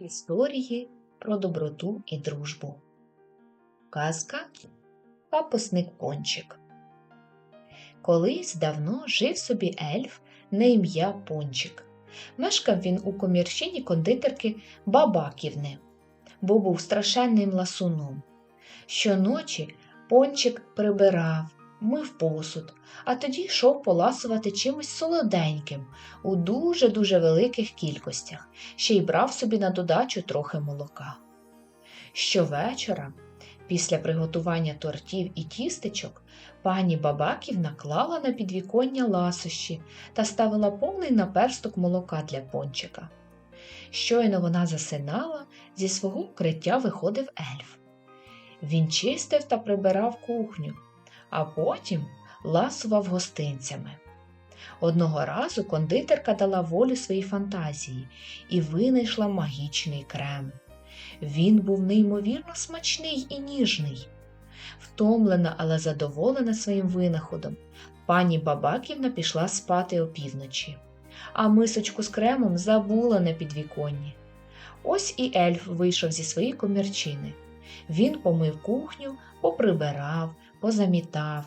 Історії про доброту і дружбу. Казка Капусник Пончик. Колись давно жив собі ельф на ім'я Пончик. Мешкав він у комірчині кондитерки Бабаківни, бо був страшенним ласуном. Щоночі пончик прибирав, мив посуд, а тоді йшов поласувати чимось солоденьким у дуже-дуже великих кількостях, ще й брав собі на додачу трохи молока. Щовечора, після приготування тортів і тістечок, пані Бабаківна клала на підвіконня ласощі та ставила повний наперсток молока для пончика. Щойно вона засинала, зі свого укриття виходив ельф. Він чистив та прибирав кухню, а потім ласував гостинцями. Одного разу кондитерка дала волю своїй фантазії і винайшла магічний крем. Він був неймовірно смачний і ніжний. Втомлена, але задоволена своїм винаходом, пані Бабаківна пішла спати опівночі, а мисочку з кремом забула на підвіконні. Ось і ельф вийшов зі своєї комірчини. Він помив кухню, поприбирав, позамітав,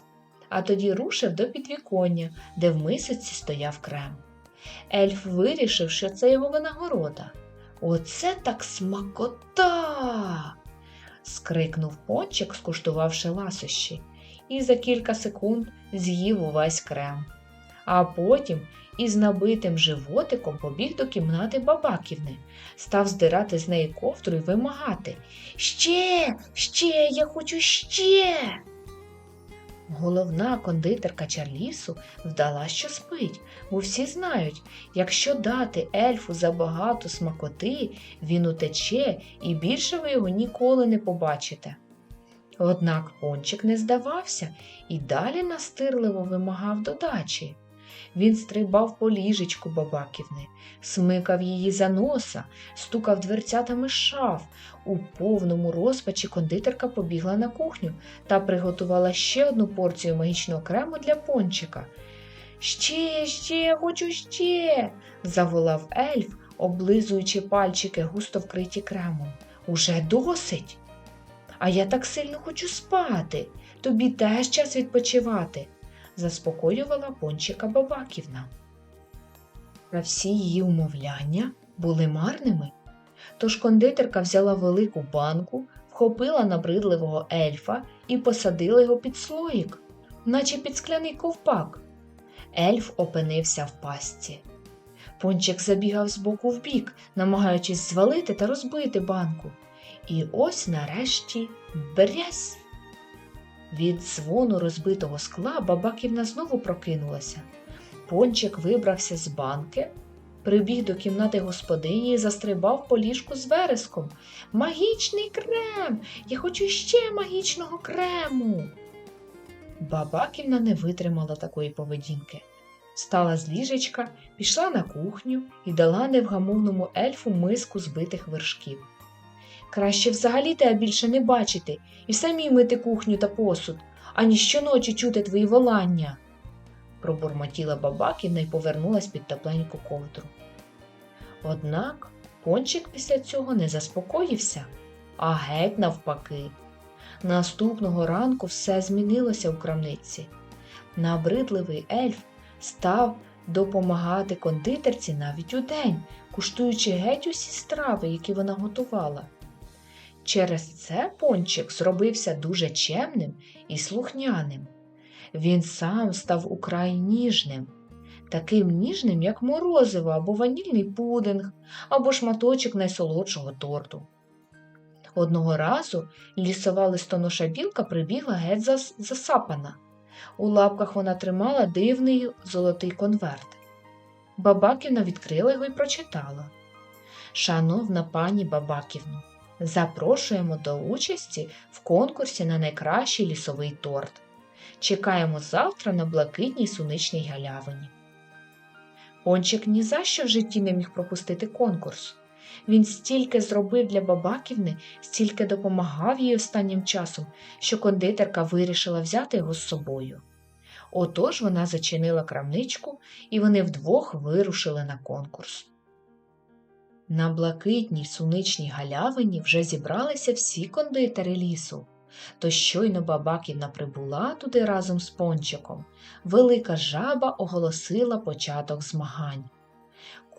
а тоді рушив до підвіконня, де в мисоці стояв крем. Ельф вирішив, що це його винагорода. Оце так смакота. скрикнув пончик, скуштувавши ласощі, і за кілька секунд з'їв увесь крем. А потім із набитим животиком побіг до кімнати Бабаківни, став здирати з неї ковдру і вимагати Ще, ще, я хочу ще. Головна кондитерка Чарлісу вдала, що спить, бо всі знають, якщо дати ельфу забагато смакоти, він утече і більше ви його ніколи не побачите. Однак пончик не здавався і далі настирливо вимагав додачі. Він стрибав по ліжечку Бабаківни, смикав її за носа, стукав дверцятами шаф. У повному розпачі кондитерка побігла на кухню та приготувала ще одну порцію магічного крему для пончика. Ще, ще, хочу ще. заволав ельф, облизуючи пальчики, густо вкриті кремом. Уже досить. А я так сильно хочу спати. Тобі теж час відпочивати заспокоювала пончика Бабаківна. Та всі її умовляння були марними. Тож кондитерка взяла велику банку, вхопила набридливого ельфа і посадила його під слоїк, наче під скляний ковпак. Ельф опинився в пастці. Пончик забігав з боку в бік, намагаючись звалити та розбити банку. І ось нарешті брязь! Від дзвону розбитого скла Бабаківна знову прокинулася. Пончик вибрався з банки, прибіг до кімнати господині і застрибав по ліжку з вереском. Магічний крем! Я хочу ще магічного крему. Бабаківна не витримала такої поведінки. Стала з ліжечка, пішла на кухню і дала невгамовному ельфу миску збитих вершків. Краще взагалі тебе більше не бачити і самі мити кухню та посуд, ані щоночі чути твої волання, пробурмотіла бабаківна і повернулась під тепленьку ковдру. Однак пончик після цього не заспокоївся, а геть навпаки. Наступного ранку все змінилося у крамниці. Набридливий ельф став допомагати кондитерці навіть удень, куштуючи геть усі страви, які вона готувала. Через це пончик зробився дуже чемним і слухняним. Він сам став украй ніжним, таким ніжним, як морозиво або ванільний пудинг, або шматочок найсолодшого торту. Одного разу лісова листоноша білка прибігла геть засапана. У лапках вона тримала дивний золотий конверт. Бабаківна відкрила його і прочитала Шановна пані Бабаківну, Запрошуємо до участі в конкурсі на найкращий лісовий торт. Чекаємо завтра на блакитній суничній галявині. Пончик ні за що в житті не міг пропустити конкурс. Він стільки зробив для Бабаківни, стільки допомагав їй останнім часом, що кондитерка вирішила взяти його з собою. Отож вона зачинила крамничку, і вони вдвох вирушили на конкурс. На блакитній суничній галявині вже зібралися всі кондитери лісу. То щойно бабаківна прибула туди разом з пончиком. Велика жаба оголосила початок змагань.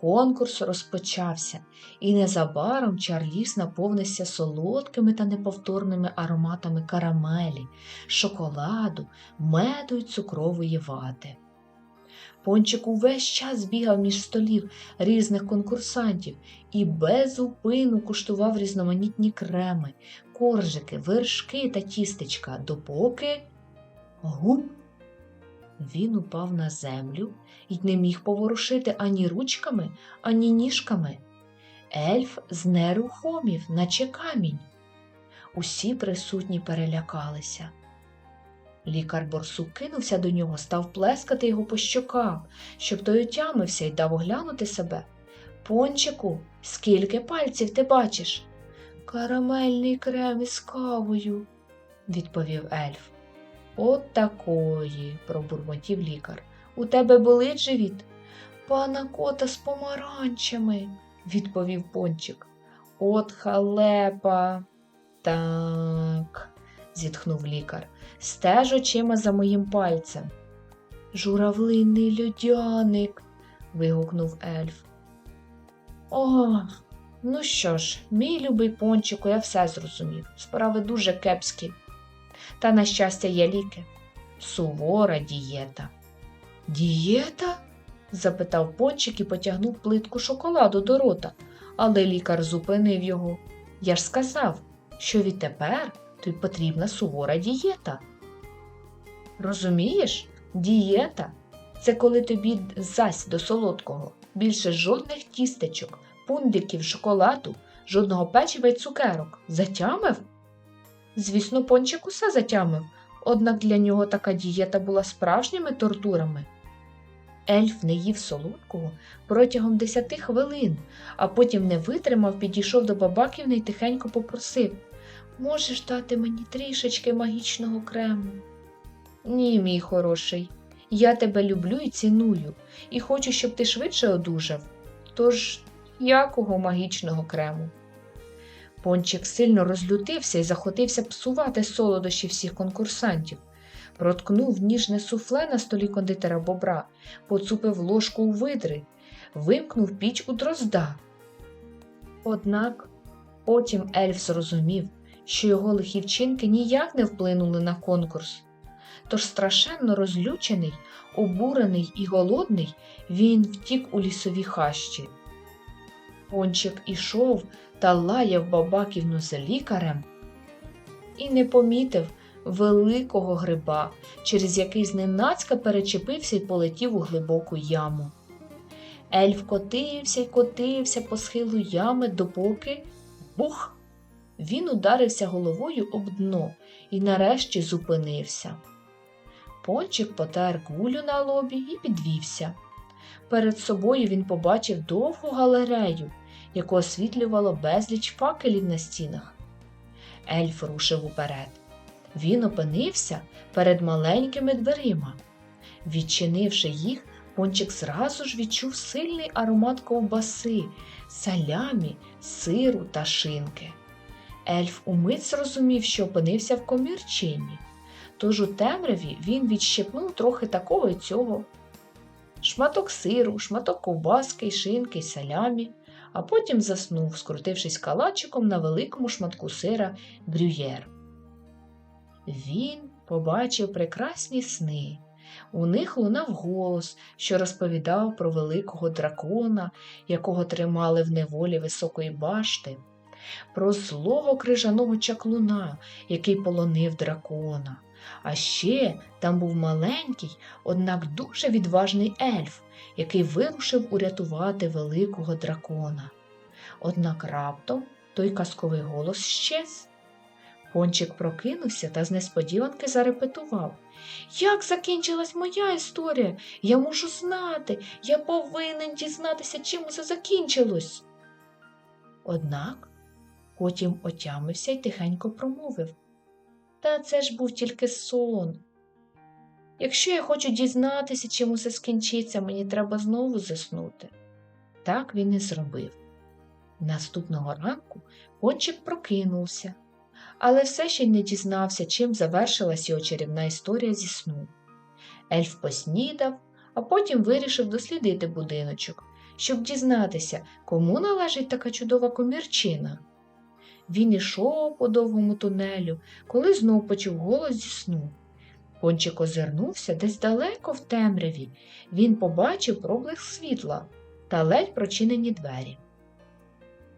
Конкурс розпочався, і незабаром чарліс наповнився солодкими та неповторними ароматами карамелі, шоколаду, меду й цукрової вати. Пончик увесь час бігав між столів різних конкурсантів і без зупину куштував різноманітні креми, коржики, вершки та тістечка, допоки гуп. Він упав на землю і не міг поворушити ані ручками, ані ніжками. Ельф знерухомів, наче камінь. Усі присутні перелякалися. Лікар борсук кинувся до нього, став плескати його по щокам, щоб той отямився і дав оглянути себе. Пончику, скільки пальців ти бачиш? Карамельний крем із кавою, відповів ельф. От такої, пробурмотів лікар. У тебе болить живіт? Пана кота з помаранчами, відповів пончик. От халепа. Так, зітхнув лікар. Стеж очима за моїм пальцем. Журавлинний льодяник. вигукнув ельф. О, ну що ж, мій любий пончику, я все зрозумів. Справи дуже кепські. Та, на щастя, є ліки. Сувора дієта. Дієта? запитав пончик і потягнув плитку шоколаду до рота, але лікар зупинив його. Я ж сказав, що відтепер тобі потрібна сувора дієта. Розумієш, дієта це коли тобі зась до солодкого, більше жодних тістечок, пундиків, шоколаду, жодного печива й цукерок. Затямив? Звісно, пончик усе затямив, однак для нього така дієта була справжніми тортурами. Ельф не їв солодкого протягом десяти хвилин, а потім не витримав, підійшов до бабаківни і тихенько попросив Можеш дати мені трішечки магічного крему? Ні, мій хороший, я тебе люблю і ціную, і хочу, щоб ти швидше одужав. Тож якого магічного крему? Пончик сильно розлютився і захотився псувати солодощі всіх конкурсантів. Проткнув ніжне суфле на столі кондитера бобра, поцупив ложку у видри, вимкнув піч у дрозда. Однак потім ельф зрозумів, що його лихі вчинки ніяк не вплинули на конкурс. Тож страшенно розлючений, обурений і голодний, він втік у лісові хащі. Пончик ішов та лаяв бабаківну за лікарем і не помітив великого гриба, через який зненацька перечепився і полетів у глибоку яму. Ельф котився й котився по схилу ями, допоки бух! Він ударився головою об дно і нарешті зупинився. Пончик потер кулю на лобі і підвівся. Перед собою він побачив довгу галерею, яку освітлювало безліч факелів на стінах. Ельф рушив уперед. Він опинився перед маленькими дверима. Відчинивши їх, пончик зразу ж відчув сильний аромат ковбаси, салямі, сиру та шинки. Ельф умить зрозумів, що опинився в комірчині, тож у темряві він відщепнув трохи такого й цього. Шматок сиру, шматок ковбаски, шинки й салямі, а потім заснув, скрутившись калачиком на великому шматку сира брюєр. Він побачив прекрасні сни. У них лунав голос, що розповідав про великого дракона, якого тримали в неволі високої башти, про злого крижаного чаклуна, який полонив дракона. А ще там був маленький, однак дуже відважний ельф, який вирушив урятувати великого дракона. Однак раптом той казковий голос щез. Пончик прокинувся та з несподіванки зарепетував. Як закінчилась моя історія? Я мушу знати, я повинен дізнатися, чим усе закінчилось. Однак потім отямився й тихенько промовив Та це ж був тільки сон. Якщо я хочу дізнатися, чим усе скінчиться, мені треба знову заснути. Так він і зробив. Наступного ранку пончик прокинувся, але все ще не дізнався, чим завершилась його чарівна історія зі сну. Ельф поснідав, а потім вирішив дослідити будиночок, щоб дізнатися, кому належить така чудова комірчина. Він ішов по довгому тунелю, коли знов почув голос зі сну. Пончик озирнувся десь далеко в темряві. Він побачив проблиск світла та ледь прочинені двері.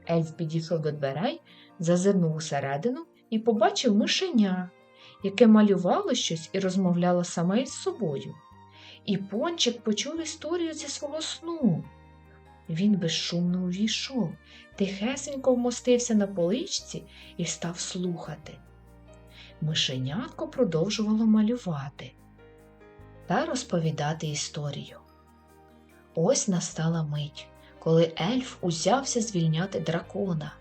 Ельф підійшов до дверей, зазирнув усередину і побачив мишеня, яке малювало щось і розмовляло саме із собою. І пончик почув історію зі свого сну. Він безшумно увійшов, тихесенько вмостився на поличці і став слухати. Мишенятко продовжувало малювати та розповідати історію. Ось настала мить, коли ельф узявся звільняти дракона.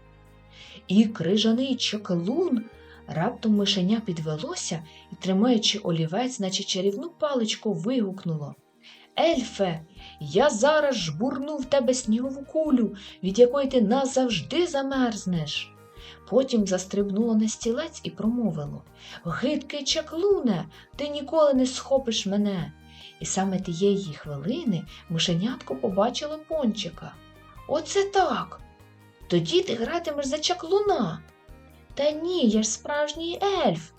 І крижаний чаклун раптом мишеня підвелося і, тримаючи олівець, наче чарівну паличку, вигукнуло Ельфе, я зараз жбурну в тебе снігову кулю, від якої ти назавжди замерзнеш. Потім застрибнуло на стілець і промовило Гидкий чаклуне, ти ніколи не схопиш мене. І саме тієї хвилини мишенятко побачило пончика. Оце так. Тоді ти гратимеш за чаклуна. Та ні, я ж справжній ельф,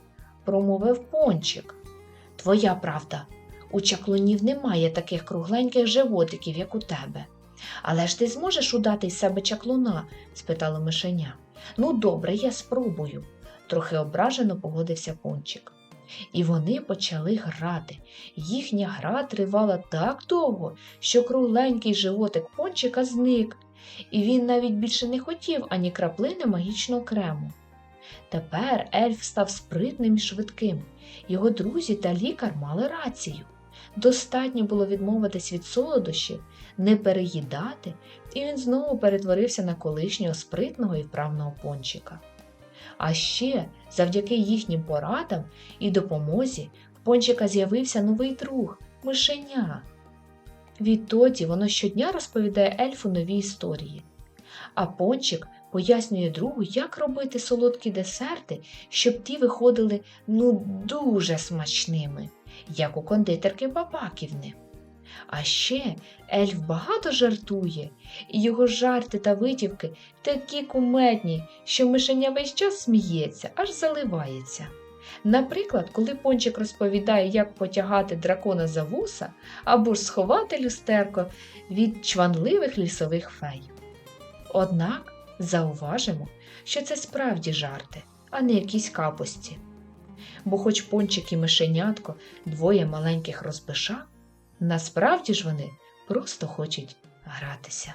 промовив пончик. Твоя правда, у чаклунів немає таких кругленьких животиків, як у тебе. Але ж ти зможеш удати із себе чаклуна? спитало мишеня. Ну, добре, я спробую, трохи ображено погодився пончик. І вони почали грати. Їхня гра тривала так довго, що кругленький животик пончика зник, і він навіть більше не хотів ані краплини магічного крему. Тепер ельф став спритним і швидким. Його друзі та лікар мали рацію. Достатньо було відмовитись від солодощів, не переїдати, і він знову перетворився на колишнього спритного і вправного пончика. А ще, завдяки їхнім порадам і допомозі, в пончика з'явився новий друг мишеня. Відтоді воно щодня розповідає ельфу нові історії. А пончик пояснює другу, як робити солодкі десерти, щоб ті виходили ну дуже смачними, як у кондитерки Бабаківни. А ще ельф багато жартує, і його жарти та витівки такі кумедні, що мишеня весь час сміється, аж заливається. Наприклад, коли пончик розповідає, як потягати дракона за вуса або ж сховати люстерко від чванливих лісових фей. Однак зауважимо, що це справді жарти, а не якісь капості. Бо хоч пончик і мишенятко двоє маленьких розбиша, насправді ж вони просто хочуть гратися.